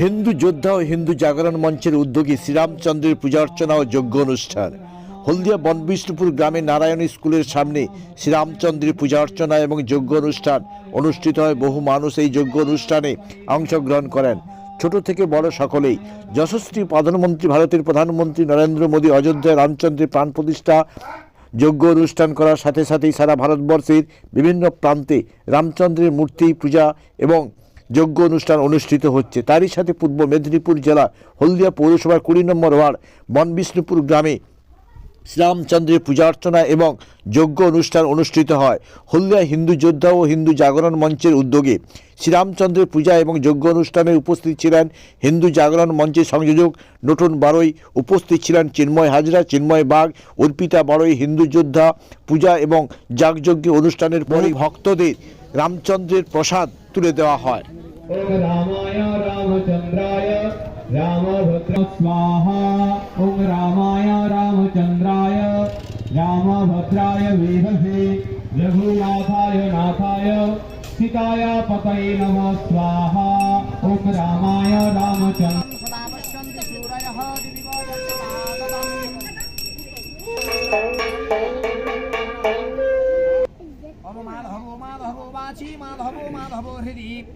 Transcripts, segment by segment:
হিন্দু যোদ্ধা ও হিন্দু জাগরণ মঞ্চের উদ্যোগী শ্রীরামচন্দ্রের পূজা অর্চনা ও যজ্ঞ অনুষ্ঠান। হলদিয়া বনবিষ্ণুপুর গ্রামে নারায়ণ স্কুলের সামনে শ্রীরামচন্দ্রের পূজা অর্চনা এবং যজ্ঞ অনুষ্ঠান অনুষ্ঠিত হয়। বহু মানুষ এই যজ্ঞ অনুষ্ঠানে অংশগ্রহণ করেন। ছোট থেকে বড় সকলেই। যশস্বী প্রধানমন্ত্রী, ভারতের প্রধানমন্ত্রী নরেন্দ্র মোদী অযোধ্যায় রামচন্দ্রের প্রাণ প্রতিষ্ঠা। যজ্ঞ অনুষ্ঠান করার সাথে সাথেই সারা ভারতবর্ষের বিভিন্ন প্রান্তে রামচন্দ্রের মূর্তি, পূজা এবং যজ্ঞ অনুষ্ঠান অনুষ্ঠিত হচ্ছে। তারই সাথে পূর্ব মেদিনীপুর জেলা হলদিয়া পৌরসভার কুড়ি নম্বর ওয়ার্ড, বনবিষ্ণুপুর গ্রামে শ্রীরামচন্দ্রের পূজা অর্চনা এবং যজ্ঞ অনুষ্ঠান অনুষ্ঠিত হয়। হলদিয়া হিন্দু যোদ্ধা ও হিন্দু জাগরণ মঞ্চের উদ্যোগে শ্রীরামচন্দ্রের পূজা এবং যজ্ঞ অনুষ্ঠানে উপস্থিত ছিলেন হিন্দু জাগরণ মঞ্চের সংযোজক নতুন বারোই, উপস্থিত ছিলেন চিন্ময় হাজরা, চিন্ময় বাঘ অর্পিতা বারোই, হিন্দু যোদ্ধা, পূজা এবং যাগযজ্ঞ অনুষ্ঠানের পরই ভক্তদের রামচন্দ্রের প্রসাদ তুলে দেওয়া হয়। সীতায় পতয় নম স্বাহা। ওম রামায় রামচন্দ্র हृदि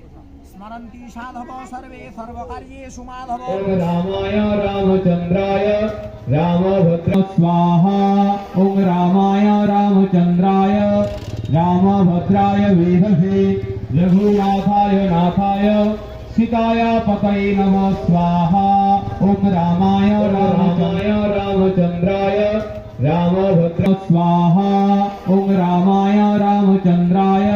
स्मरन्ति साधवो सर्वे, सर्वकार्येषु माधवो। रामाय, रामचन्द्राय, रामभद्र स्वाहा। ॐ रामाय, रामचन्द्राय, रामभद्राय वेधसे रघुनाथाय नाथाय, सीताय पतये नमः, स्वाहा। ॐ रामाय रामाय, रामचन्द्राय, रामभद्र स्वाहा। ॐ रामाय रामचन्द्राय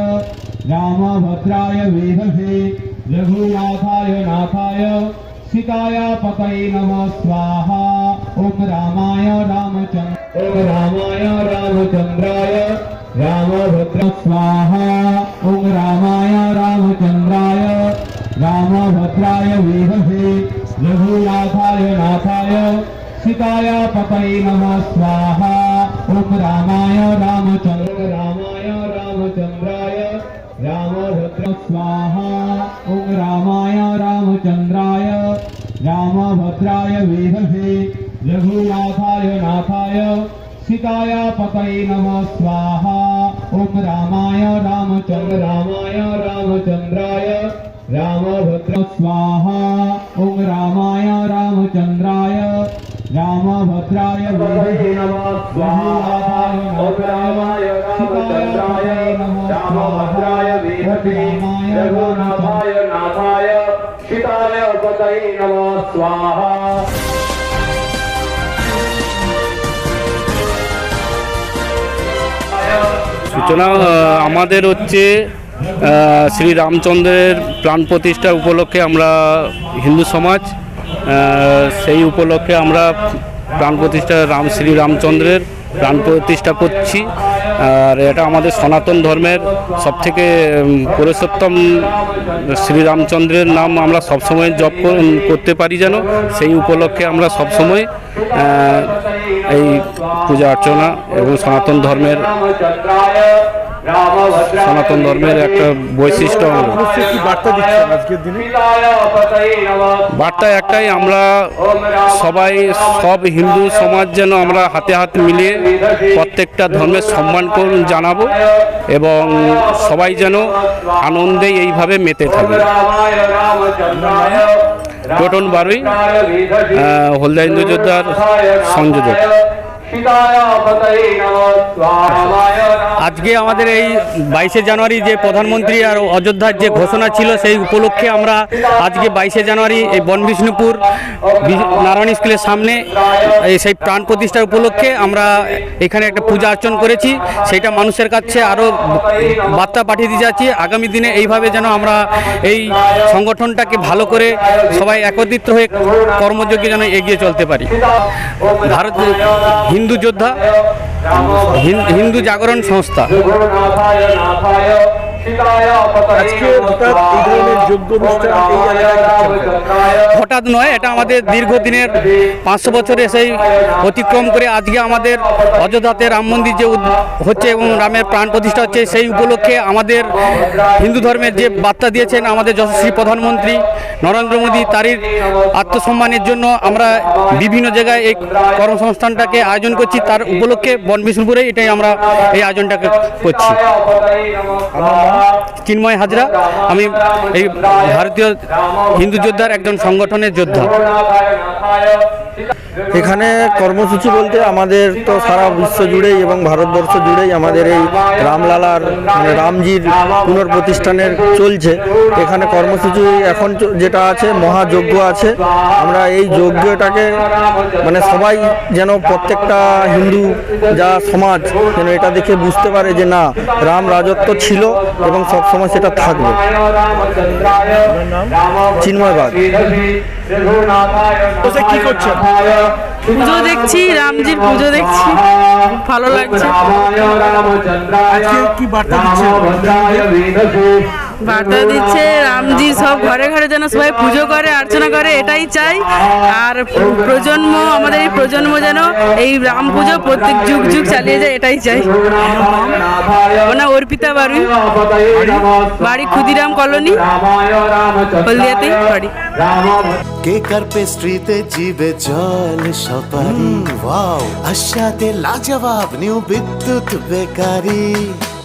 रामभद्राय वेधसे रघुनाथाय नाथाय, सीताय पतये नमः स्वाहा। ॐ रामाय रामचन्द्र ॐ रामाय रामचन्द्राय, रामभद्र स्वाहा। ॐ रामाय रामचन्द्राय, रामभद्राय वेधसे रघुनाथाय नाथाय, सीताय पतये नमः स्वाहा। ओम रामाय रामचंद्र रामाय रामभद्र स्वाहा ॐ रामाय रामचन्द्राय। रामभद्राय वेधसे रघुनाथाय नाथाय। सीताय पतये नमः स्वाहा। ॐ रामाय रामचन्द्र रामाय रामचन्द्राय। रामभद्र स्वाहा ॐ रामाय रामचन्द्राय रामभद्राय वेधसे रघुनाथाय नाथाय सीताय पतये नमः रामभद्राय वेधसे रघुनाथाय नाथाय सीताय पतये नमः स्वाहा সূচনা আহ, আমাদের হচ্ছে আহ, শ্রী রামচন্দ্রের প্রাণ প্রতিষ্ঠা উপলক্ষে আমরা হিন্দু সমাজ আহ, সেই উপলক্ষে আমরা প্রাণ প্রতিষ্ঠা রাম শ্রী রামচন্দ্রের প্রাণ প্রতিষ্ঠা করছি। আর এটা আমাদের সনাতন ধর্মের সবথেকে পুরুষোত্তম শ্রীরামচন্দ্রের নাম আমরা সবসময় জপ করতে পারি যেন। সেই উপলক্ষে আমরা সবসময় এই পূজা অর্চনা এবং সনাতন ধর্মের সনাতন ধর্মের একটা বৈশিষ্ট্য বার্তা বার্তা একটাই আমরা সবাই সব হিন্দু সমাজ যেন আমরা হাতে হাত মিলিয়ে প্রত্যেকটা ধর্মের সম্মান জানাব এবং সবাই যেন আনন্দে এইভাবে মেতে থাকে। টোটন বারুই হলদা হিন্দু যোদ্ধার সংযোজক। আজকে আমাদের এই বাইশে জানুয়ারি যে প্রধানমন্ত্রী আর অযোধ্যার যে ঘোষণা ছিল, সেই উপলক্ষে আমরা আজকে বাইশে জানুয়ারি এই বনবিষ্ণুপুর নারায়ণ স্কুলের সামনে সেই প্রাণ প্রতিষ্ঠার উপলক্ষে আমরা এখানে একটা পূজা অর্চন করেছি। সেটা মানুষের কাছে আরও বার্তা পাঠিয়ে দিয়ে যাচ্ছি। আগামী দিনে এইভাবে যেন আমরা এই সংগঠনটাকে ভালো করে সবাই একত্রিত হয়ে কর্মযোগ্য যেন এগিয়ে চলতে পারি। ভারত হিন্দু যোদ্ধা, হিন- হিন্দু জাগরণ সংস্থা। আজকে হঠাৎ এই ধরনের যজ্ঞ অনুষ্ঠান এই এলাকায় হঠাৎ নয় এটা আমাদের দীর্ঘদিনের পাঁচশো বছরে সেই অতিক্রম করে আজকে আমাদের অযোধ্যাতে রাম মন্দির যে হচ্ছে এবং রামের প্রাণ প্রতিষ্ঠা হচ্ছে সেই উপলক্ষে আমাদের হিন্দু ধর্মের যে বার্তা দিয়েছেন আমাদের যশস্বী প্রধানমন্ত্রী নরেন্দ্র মোদী তারই আত্মসম্মানের জন্য আমরা বিভিন্ন জায়গায় এই কর্মসংস্থানটাকে আয়োজন করছি। তার উপলক্ষে বন বিষ্ণুপুরে এটাই আমরা এই আয়োজনটাকে করছি। চিন্ময় হাজরা। আমি এই ভারতীয় হিন্দু যোদ্ধার একজন সংগঠনের যোদ্ধা। এখানে কর্মসূচি বলতে আমাদের তো সারা বিশ্ব জুড়েই এবং ভারতবর্ষ জুড়েই আমাদের এই রামলালার মানে রামজির পুনর্প্রতিষ্ঠানের চলছে। এখানে কর্মসূচি এখন যেটা আছে, মহাযজ্ঞ আছে। আমরা এই যজ্ঞটাকে মানে সবাই যেন প্রত্যেকটা হিন্দু যা সমাজ, যেন এটা দেখে বুঝতে পারে যে না, রাম রাজত্ব ছিল। এবং সবসময় সেটা থাকবে। চিন্ময় বাগ। কি পুজো দেখছি রামজির পুজো দেখছি। ভালো লাগছে। আজকে কি বার্তা দিচ্ছে বার্তা দিচ্ছে, রামজি সব ঘরে ঘরে যেন সবাই পুজো করে অর্চনা করে, এটাই চাই। আর প্রজন্ম, আমাদের এই প্রজন্ম যেন এই রাম পুজো প্রত্যেক যুগ যুগ চালিয়ে যায়, এটাই চাই। ওনা অর্পিতা বাড়ি বাড়ি ক্ষুদিরাম কলোনি, হলদিয়াতেই বাড়ি। কেক আর পেস্ট্রিতে জিবে জল সপারি ওয়াও, আশাতে লাজবাব নিউ বিদ্যুৎ বেকারি।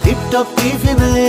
টিপটপ টিফিনে